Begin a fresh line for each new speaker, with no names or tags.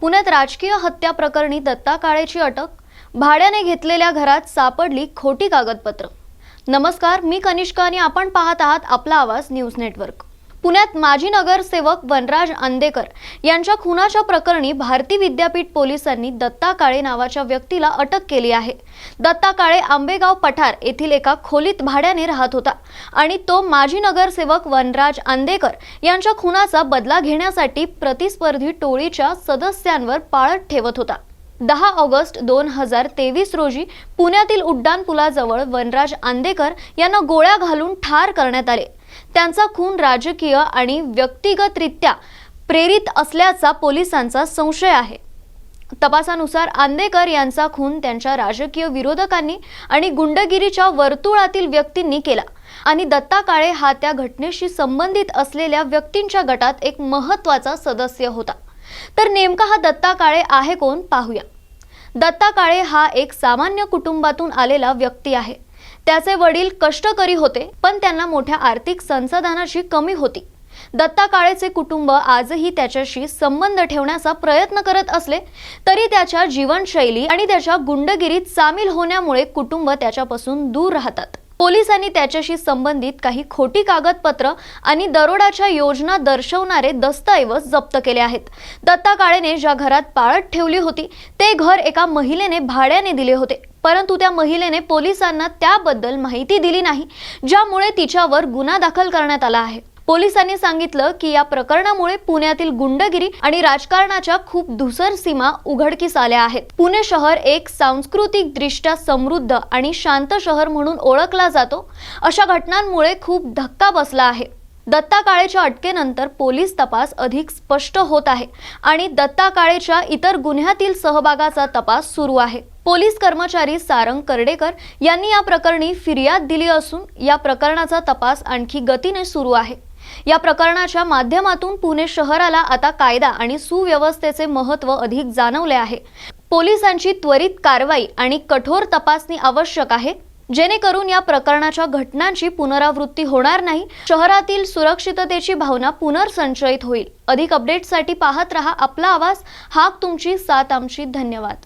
पुण्यात राजकीय हत्या प्रकरणी दत्ता काळेची अटक भाड्याने घेतलेल्या घरात सापडली खोटी कागदपत्र. नमस्कार मी कनिष्का आणि आपण पाहत आहात आपला आवाज न्यूज नेटवर्क. पुण्यात माजी नगरसेवक वनराज आंदेकर यांच्या खुनाच्या प्रकरणी भारती विद्यापीठ पोलिसांनी दत्ता काळे नावाच्या व्यक्तीला अटक केली आहे. दत्ता काळे आंबेगाव पठार येथील एका खोलीत भाड्याने राहत होता आणि तो माजी नगरसेवक वनराज आंदेकर यांच्या खुनाचा बदला घेण्यासाठी प्रतिस्पर्धी टोळीच्या सदस्यांवर पाळत ठेवत होता. दहा ऑगस्ट दोन हजार तेवीस रोजी पुण्यातील उड्डाणपुलाजवळ वनराज आंदेकर यांना गोळ्या घालून ठार करण्यात आले. त्यांचा खून राजकीय आणि व्यक्तिगतरित्या प्रेरित असल्याचा पोलिसांचा संशय आहे. तपासानुसार आंदेकर यांचा खून त्यांच्या राजकीय विरोधकांनी आणि गुंडगिरीच्या वर्तुळातील व्यक्तींनी केला आणि दत्ता काळे हा त्या घटनेशी संबंधित असलेल्या व्यक्तींच्या गटात एक महत्त्वाचा सदस्य होता. तर नेमका हा दत्ता काळे आहे कोण पाहूया. दत्ता काळे हा एक सामान्य कुटुंबातून आलेला व्यक्ती आहे. त्याचे वडील कष्टकरी होते पण त्यांना मोठ्या आर्थिक संसाधनाची कमी होती. दत्ता काळेचे कुटुंब आजही त्याच्याशी संबंध ठेवण्याचा प्रयत्न करत असले तरी त्याच्या जीवनशैली आणि त्याच्या गुंडगिरीत सामील होण्यामुळे कुटुंब त्याच्यापासून दूर राहतात. पोलिसांनी त्याच्याशी संबंधित काही खोटी कागदपत्र आणि दरोडाच्या योजना दर्शवणारे दस्तऐवज जप्त केले आहेत. दत्ता काळेने ज्या घरात पाळत ठेवली होती ते घर एका महिलेने भाड्याने दिले होते. परंतु त्या महिलेने पोलिसांना त्याबद्दल माहिती दिली नाही ज्यामुळे तिच्यावर गुन्हा दाखल करण्यात आला आहे. पोलिसांनी सांगितलं की या प्रकरणामुळे पुण्यातील गुंडगिरी आणि राजकारणाच्या खूप धुसर सीमा उघडकीस आल्या आहेत. पुणे शहर एक सांस्कृतिक दृष्ट्या समृद्ध आणि शांत शहर म्हणून ओळखला जातो. अशा घटनांमुळे खूप धक्का बसला आहे. दत्ता काळेच्या अटकेनंतर पोलीस तपास अधिक स्पष्ट होत आहे आणि दत्ता काळेच्या इतर गुन्ह्यातील सहभागाचा तपास सुरू आहे. पोलीस कर्मचारी सारंग कर्डेकर यांनी या प्रकरणी फिर्याद दिली असून या प्रकरणाचा तपास आणखी गतीने सुरू आहे. या प्रकरणाच्या माध्यमातून पुणे शहराला आता कायदा आणि सुव्यवस्थेचे महत्त्व अधिक जाणवले आहे. पोलिसांची त्वरित कारवाई आणि कठोर तपासणी आवश्यक आहे. जेणेकरून या प्रकरणाच्या घटनांची पुनरावृत्ती होणार नाही. शहरातील सुरक्षिततेची भावना पुनर्संचयित होईल. अधिक अपडेटसाठी पाहत रहा आपला आवाज. हाक तुमची साथ आमची. धन्यवाद.